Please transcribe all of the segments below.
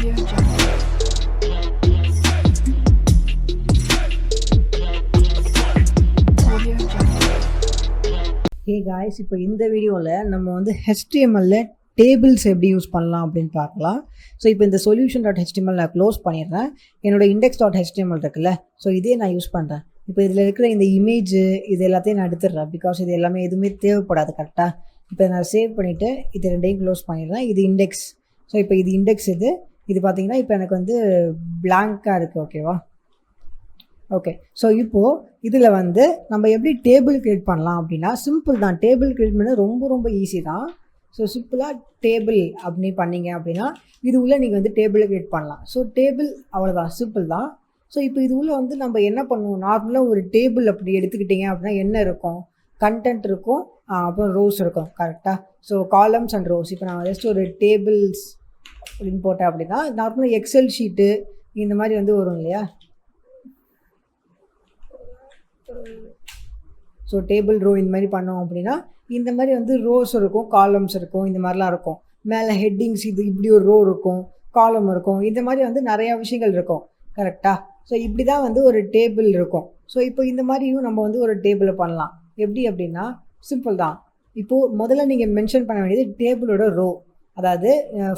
Hey guys இப்போ இந்த வீடியோவில் நம்ம வந்து ஹெச்டிஎம்எல்ல டேபிள்ஸ் எப்படி யூஸ் பண்ணலாம் அப்படின்னு பார்க்கலாம். ஸோ இப்போ இந்த சொல்யூஷன் டாட் ஹெச்டிஎம்எல் நான் க்ளோஸ் பண்ணிடுறேன். என்னோட இண்டெக்ஸ் டாட் ஹெச்டிஎம்எல் இருக்குல்ல ஸோ இதே நான் யூஸ் பண்ணுறேன் இப்போ இதில் இருக்கிற இந்த இமேஜ் இது எல்லாத்தையும் நான் எடுத்துடுறேன். பிகாஸ் இது எல்லாமே எதுவுமே தேவைப்படாது கரெக்டாக இப்போ நான் சேவ் பண்ணிவிட்டு இது ரெண்டையும் க்ளோஸ் பண்ணிடுறேன். இது இண்டெக்ஸ் ஸோ இப்போ இது இண்டெக்ஸ் இது. இது பார்த்தீங்கன்னா இப்போ எனக்கு வந்து பிளாங்காக இருக்குது ஓகேவா ஓகே ஸோ இப்போது இதில் வந்து நம்ம எப்படி டேபிள் க்ரியேட் பண்ணலாம் அப்படின்னா சிம்பிள் தான். டேபிள் க்ரியேட் பண்ண ரொம்ப ரொம்ப ஈஸி தான். ஸோ சிம்பிளாக டேபிள் அப்படி பண்ணீங்க அப்படின்னா இது உள்ளே நீங்கள் வந்து டேபிள் க்ரியேட் பண்ணலாம். ஸோ டேபிள் அவ்வளோதான் சிம்பிள் தான். ஸோ இப்போ இது உள்ள வந்து நம்ம என்ன பண்ணுவோம்? நார்மலாக ஒரு டேபிள் அப்படி எடுத்துக்கிட்டிங்க அப்படின்னா என்ன இருக்கும்? கண்டென்ட் இருக்கும். அப்புறம் ரோஸ் இருக்கும். கரெக்டாக ஸோ காலம்ஸ் அண்ட் ரோஸ் இப்போ நான் ஜஸ்ட் ஒரு டேபிள்ஸ் அப்படின்னு போட்டேன் அப்படின்னா நார்மலாக எக்ஸல் ஷீட்டு இந்த மாதிரி வந்து வரும் இல்லையா? ஸோ டேபிள் ரோ இந்த மாதிரி பண்ணோம் அப்படின்னா இந்த மாதிரி வந்து ரோஸ் இருக்கும் காலம்ஸ் இருக்கும் இந்த மாதிரிலாம் இருக்கும். மேலே ஹெட்டிங்ஸ் இது இப்படி ஒரு ரோ இருக்கும் காலம் இருக்கும் இந்த மாதிரி வந்து நிறையா விஷயங்கள் இருக்கும். கரெக்டாக ஸோ இப்படி தான் வந்து ஒரு டேபிள் இருக்கும். ஸோ இப்போ இந்த மாதிரியும் நம்ம வந்து ஒரு டேபிளை பண்ணலாம். எப்படி அப்படின்னா சிம்பிள் தான். இப்போது முதல்ல நீங்கள் மென்ஷன் பண்ண வேண்டியது டேபிளோட ரோ அதாவது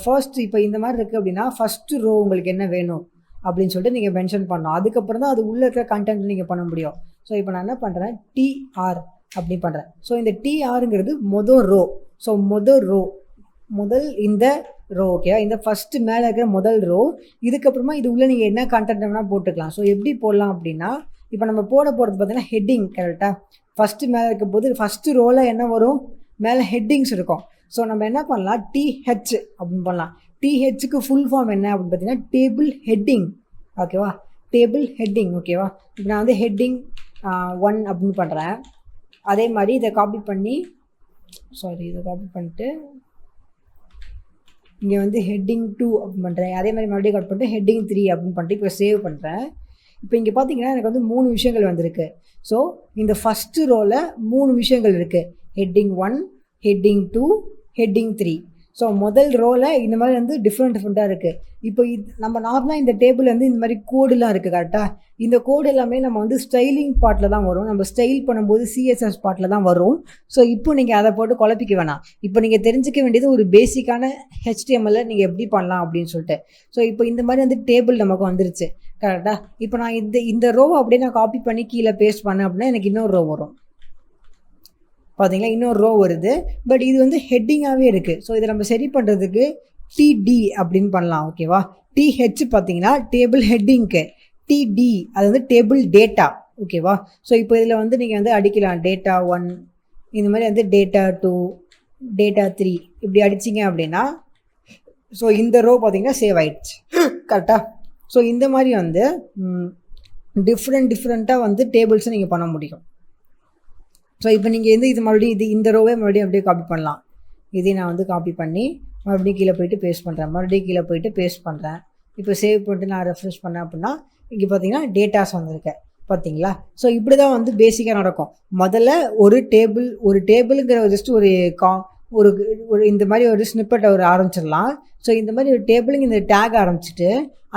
ஃபர்ஸ்ட் இப்போ இந்த மாதிரி இருக்குது அப்படின்னா ஃபஸ்ட்டு ரோ உங்களுக்கு என்ன வேணும் அப்படின்னு சொல்லிட்டு நீங்கள் மென்ஷன் பண்ணணும். அதுக்கப்புறம் தான் அது உள்ளே இருக்கிற கண்டென்ட் நீங்கள் பண்ண முடியும். ஸோ இப்போ நான் என்ன பண்ணுறேன் டிஆர் அப்படி பண்ணுறேன் ஸோ இந்த டிஆருங்கிறது மொதல் ரோ ஸோ மொதல் ரோ முதல் இந்த ரோ ஓகே இந்த ஃபஸ்ட்டு மேலே இருக்கிற முதல் ரோ இதுக்கப்புறமா இது உள்ளே நீங்கள் என்ன கண்டென்ட் வேணால் போட்டுக்கலாம். ஸோ எப்படி போடலாம் அப்படின்னா இப்போ நம்ம போட போகிறது பார்த்தீங்கன்னா ஹெட்டிங் கரெக்டாக ஃபஸ்ட்டு மேலே இருக்கும் போது ஃபஸ்ட்டு ரோவில் என்ன வரும்? மேலே ஹெட்டிங்ஸ் இருக்கும். ஸோ நம்ம என்ன பண்ணலாம்? டிஹெச் அப்படின்னு பண்ணலாம். டிஹெச்சுக்கு ஃபுல் ஃபார்ம் என்ன அப்படின்னு பார்த்தீங்கன்னா டேபிள் ஹெட்டிங் ஓகேவா டேபிள் ஹெட்டிங் ஓகேவா இப்போ நான் வந்து ஹெட்டிங் ஒன் அப்படின்னு பண்ணுறேன் அதே மாதிரி இதை காப்பி பண்ணி சாரி இதை காப்பி பண்ணிட்டு இங்கே வந்து ஹெட்டிங் டூ அப்படின்னு பண்ணுறேன் அதே மாதிரி மறுபடியும் கட் பண்ணிட்டு ஹெட்டிங் த்ரீ அப்படின்னு பண்ணிட்டு இப்போ சேவ் பண்ணுறேன் இப்போ இங்கே பார்த்தீங்கன்னா எனக்கு வந்து மூணு விஷயங்கள் வந்திருக்கு. ஸோ இந்த ஃபஸ்ட்டு ரோவில் மூணு விஷயங்கள் இருக்குது heading one heading two heading three so முதல் ரோவில் இந்த மாதிரி வந்து டிஃப்ரெண்ட் டிஃப்ரெண்ட்டாக இருக்குது இப்போ இது நம்ம நார்மலாக இந்த டேபிள் வந்து இந்த மாதிரி கோடுலாம் இருக்குது கரெக்டாக இந்த கோடு எல்லாமே நம்ம வந்து ஸ்டைலிங் பாட்டில் தான் வரும். நம்ம ஸ்டைல் பண்ணும்போது சிஎஸ்எஸ் பாட்டில் தான் வரும். ஸோ இப்போ நீங்கள் அதை போட்டு குழப்பிக்க வேணாம். இப்போ நீங்கள் தெரிஞ்சுக்க வேண்டியது ஒரு பேசிக்கான ஹெச்டிஎம்எல்ல நீங்கள் எப்படி பண்ணலாம் அப்படின்னு சொல்லிட்டு. ஸோ இப்போ இந்த மாதிரி வந்து டேபிள் நமக்கு வந்துருச்சு கரெக்டாக இப்போ நான் இந்த இந்த ரோவை அப்படியே நான் காப்பி பண்ணி கீழே பேஸ்ட் பண்ணேன் அப்படின்னா எனக்கு இன்னொரு ரோ வரும். பார்த்தீங்களா இன்னொரு ரோ வருது. பட் இது வந்து ஹெட்டிங்காகவே இருக்குது ஸோ இதை நம்ம சரி பண்ணுறதுக்கு டிடி அப்படின்னு பண்ணலாம். ஓகேவா டிஹெச் பார்த்தீங்கன்னா டேபிள் ஹெட்டிங்க்கு டிடி அது வந்து டேபிள் டேட்டா ஓகேவா ஸோ இப்போ இதில் வந்து நீங்கள் வந்து அடிக்கலாம். டேட்டா ஒன் இந்த மாதிரி வந்து டேட்டா டூ டேட்டா த்ரீ இப்படி அடிச்சிங்க அப்படின்னா ஸோ இந்த ரோ பார்த்தீங்கன்னா சேவ் ஆயிடுச்சு. கரெக்டாக ஸோ இந்த மாதிரி வந்து டிஃப்ரெண்ட் டிஃப்ரெண்ட்டாக வந்து டேபிள்ஸை நீங்கள் பண்ண முடியும். ஸோ இப்போ நீங்கள் வந்து இது மறுபடியும் இது இந்த ரோவே மறுபடியும் அப்படியே காப்பி பண்ணலாம். இதையும் நான் வந்து காப்பி பண்ணி மறுபடியும் கீழே போயிட்டு பேஸ்ட் பண்ணுறேன் மறுபடியும் கீழே போயிட்டு பேஸ்ட் பண்ணுறேன் இப்போ சேவ் பண்ணிட்டு நான் ரெஃப்ரெஷ் பண்ணேன் அப்படின்னா இங்கே பார்த்தீங்கன்னா டேட்டாஸ் வந்திருக்கேன் பார்த்தீங்களா ஸோ இப்படி தான் வந்து பேசிக்காக நடக்கும். முதல்ல ஒரு டேபிள் ஒரு டேபிளுங்கிற ஜஸ்ட் ஒரு கா ஒரு ஒரு இந்த மாதிரி ஒரு ஸ்னிப்பட்டை ஒரு ஆரம்பிச்சிடலாம். ஸோ இந்த மாதிரி ஒரு டேபிளுங்க இந்த டேக் ஆரம்பிச்சிட்டு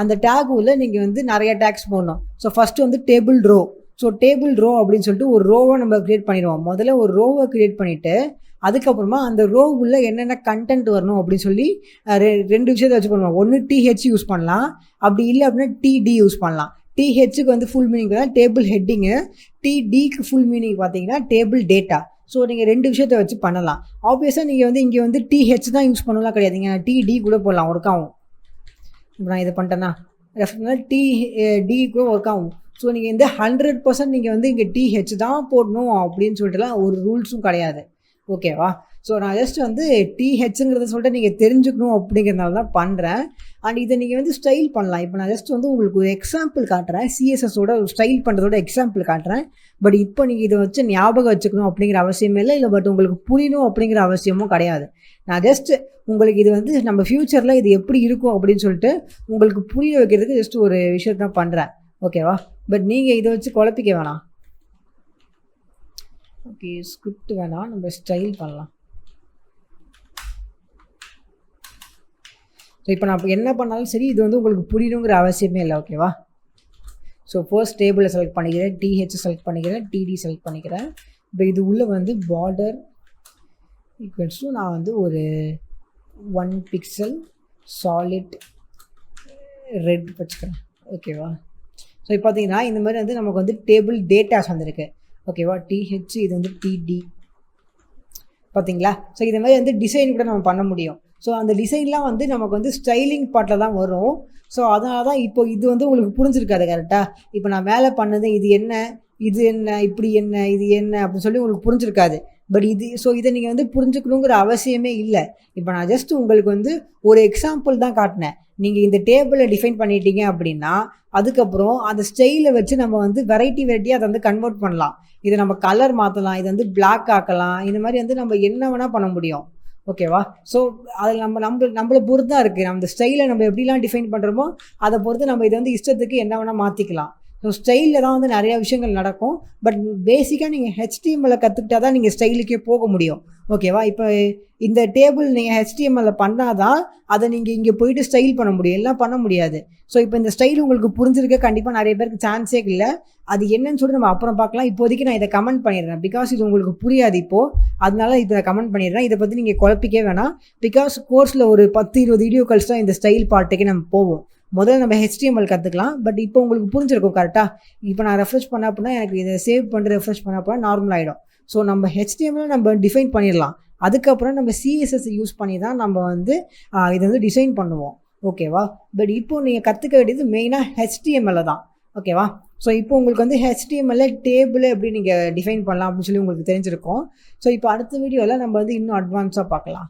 அந்த டேக் உள்ள நீங்கள் வந்து நிறைய டேக்ஸ் போடணும். ஸோ ஃபஸ்ட்டு வந்து table row so table row அப்படின்னு சொல்லிட்டு ஒரு ரோவை நம்ம க்ரியேட் பண்ணிடுவோம். முதல்ல ஒரு ரோவை க்ரியேட் பண்ணிவிட்டு அதுக்கப்புறமா அந்த ரோவுக்குள்ளே என்னென்ன கண்டென்ட் வரணும் அப்படின்னு சொல்லி ரெ- ரெண்டு விஷயத்தை வச்சு பண்ணுவோம். ஒன்று டிஹெச் யூஸ் பண்ணலாம். அப்படி இல்லை அப்படின்னா டிடி யூஸ் பண்ணலாம். டிஹெச்சுக்கு வந்து ஃபுல் மீனிங் பார்த்தா டேபிள் ஹெட்டிங்கு டிடிக்கு ஃபுல் மீனிங் பார்த்தீங்கன்னா டேபிள் டேட்டா ஸோ நீங்கள் ரெண்டு விஷயத்தை வச்சு பண்ணலாம். ஆப்வியஸாக நீங்கள் வந்து இங்கே வந்து டிஹெச் தான் யூஸ் பண்ணலாம் கிடையாதுங்க டிடி கூட போடலாம். ஒர்க் ஆகும். இப்போ நான் இதை பண்ணிட்டேன்னா ரெஃபர் டி டி கூட ஒர்க் ஆகும். ஸோ நீங்கள் இந்த ஹண்ட்ரட் பர்சன்ட் நீங்கள் வந்து இங்கே டிஹெச் தான் போடணும் அப்படின்னு சொல்லிட்டுலாம் ஒரு ரூல்ஸும் கிடையாது. ஓகேவா ஸோ நான் ஜஸ்ட் வந்து டிஹெச்ங்கிறத சொல்லிட்டு நீங்கள் தெரிஞ்சுக்கணும் அப்படிங்கிறதுனால தான் பண்ணுறேன் அண்ட் இதை நீங்கள் வந்து ஸ்டைல் பண்ணலாம். இப்போ நான் ஜஸ்ட் வந்து உங்களுக்கு ஒரு எக்ஸாம்பிள் காட்டுறேன். சிஎஸ்எஸோட ஸ்டைல் பண்ணுறதோட எக்ஸாம்பிள் காட்டுறேன். பட் இப்போ நீங்கள் இதை வச்சு ஞாபகம் வச்சுக்கணும் அப்படிங்கிற அவசியமே இல்லை. இல்லை பட் உங்களுக்கு புரியணும் அப்படிங்கிற அவசியமும் கிடையாது. நான் ஜஸ்ட் உங்களுக்கு இது வந்து நம்ம ஃப்யூச்சரில் இது எப்படி இருக்கும் அப்படின்னு சொல்லிட்டு உங்களுக்கு புரிய வைக்கிறதுக்கு ஜஸ்ட் ஒரு விஷயத்தான் பண்ணுறேன் ஓகேவா? பட் நீங்கள் இதை வச்சு குழப்பிக்க வேணாம். ஓகே ஸ்கிரிப்ட் வேணாம். நம்ம ஸ்டைல் பண்ணலாம். ஸோ இப்போ நான் என்ன பண்ணாலும் சரி இது வந்து உங்களுக்கு புரியணுங்கிற அவசியமே இல்லை ஓகேவா? ஸோ ஃபர்ஸ்ட் டேபிளை செலக்ட் பண்ணிக்கிறேன். டிஹெச் செலக்ட் பண்ணிக்கிறேன். டிடி செலக்ட் பண்ணிக்கிறேன். இப்போ இது உள்ளே வந்து பார்டர் ஈக்குவல்ஸ் டு நான் வந்து ஒரு ஒன் பிக்சல் சாலிட் ரெட் வச்சுக்கிறேன். ஓகேவா? ஸோ இப்போ பார்த்தீங்கன்னா இந்த மாதிரி வந்து நமக்கு வந்து டேபிள் டேட்டாஸ் வந்திருக்கு. ஓகேவா டிஹெச் இது வந்து டிடி பார்த்தீங்களா ஸோ இது மாதிரி வந்து டிசைன் கூட நம்ம பண்ண முடியும். ஸோ அந்த டிசைன்லாம் வந்து நமக்கு வந்து ஸ்டைலிங் பார்ட்டில் தான் வரும். ஸோ அதனால தான் இப்போ இது வந்து உங்களுக்கு புரிஞ்சிருக்காது கரெக்டாக இப்போ நான் மேலே பண்ணது இது என்ன? இது என்ன? இப்படி என்ன? இது என்ன? அப்படின்னு சொல்லி உங்களுக்கு புரிஞ்சிருக்காது. பட் இது ஸோ இதை நீங்கள் வந்து புரிஞ்சுக்கணுங்கிற அவசியமே இல்லை. இப்போ நான் ஜஸ்ட் உங்களுக்கு வந்து ஒரு எக்ஸாம்பிள் தான் காட்டினேன். நீங்கள் இந்த டேபிளை டிஃபைன் பண்ணிட்டீங்க அப்படின்னா அதுக்கப்புறம் அந்த ஸ்டைலை வச்சு நம்ம வந்து வெரைட்டி வெரைட்டியாக அதை வந்து கன்வெர்ட் பண்ணலாம். இதை நம்ம கலர் மாற்றலாம் இதை வந்து பிளாக் ஆக்கலாம் இந்த மாதிரி வந்து நம்ம என்ன வேணால் பண்ண முடியும். ஓகேவா ஸோ அதில் நம்ம நம்ம நம்மளை பொறுத்து தான் இருக்குது நம்ம ஸ்டைலை நம்ம எப்படிலாம் டிஃபைன் பண்ணுறோமோ அதை பொறுத்து நம்ம இதை வந்து இஷ்டத்துக்கு என்ன வேணால் மாற்றிக்கலாம் ஸோ ஸ்டைலில் தான் வந்து நிறையா விஷயங்கள் நடக்கும். பட் பேசிக்காக நீங்கள் ஹெச்டிஎம்எல்ல கற்றுக்கிட்டா தான் நீங்கள் ஸ்டைலுக்கே போக முடியும். ஓகேவா இப்போ இந்த டேபிள் நீங்கள் ஹெச்டிஎம்எல்ல பண்ணால் தான் அதை நீங்கள் இங்கே போயிட்டு ஸ்டைல் பண்ண முடியும். எல்லாம் பண்ண முடியாது. ஸோ இப்போ இந்த ஸ்டைல் உங்களுக்கு புரிஞ்சிருக்க கண்டிப்பாக நிறைய பேருக்கு சான்ஸே இல்லை. அது என்னன்னு சொல்லி நம்ம அப்புறம் பார்க்கலாம். இப்போதைக்கு நான் இதை கமெண்ட் பண்ணிடுறேன். பிகாஸ் இது உங்களுக்கு புரியாது இப்போது அதனால இதை கமெண்ட் பண்ணிடுறேன். இதை பற்றி நீங்கள் குழப்பிக்கவே வேணாம். பிகாஸ் கோர்ஸில் ஒரு பத்து இருபது வீடியோ கால்ஸ் தான் இந்த ஸ்டைல் பாட்டுக்கு நம்ம போவோம். முதல்ல நம்ம ஹெச்டிஎம்எல் கற்றுக்கலாம் பட் இப்போ உங்களுக்கு புரிஞ்சிருக்கும் கரெக்டாக இப்போ நான் ரெஃப்ரெஷ் பண்ண அப்படின்னா எனக்கு இதை சேவ் பண்ணி ரெஃப்ரெஷ் பண்ண அப்படின்னா நார்மல் ஆகிடும் ஸோ நம்ம ஹெச்டிஎம்எல் நம்ம டிஃபைன் பண்ணிடலாம். அதுக்கப்புறம் நம்ம சிஎஸ்எஸ் யூஸ் பண்ணி தான் நம்ம வந்து இதை வந்து டிசைன் பண்ணுவோம். ஓகேவா பட் இப்போ நீங்கள் கற்றுக்க வேண்டியது மெயினாக ஹெச்டிஎம்எல்ல தான். ஓகேவா ஸோ இப்போ உங்களுக்கு வந்து ஹெச்டிஎம்எல்ல டேபிள் எப்படி நீங்கள் டிஃபைன் பண்ணலாம் அப்படின்னு சொல்லி உங்களுக்கு தெரிஞ்சிருக்கும். ஸோ இப்போ அடுத்த வீடியோவில் நம்ம வந்து இன்னும் அட்வான்ஸாக பார்க்கலாம்.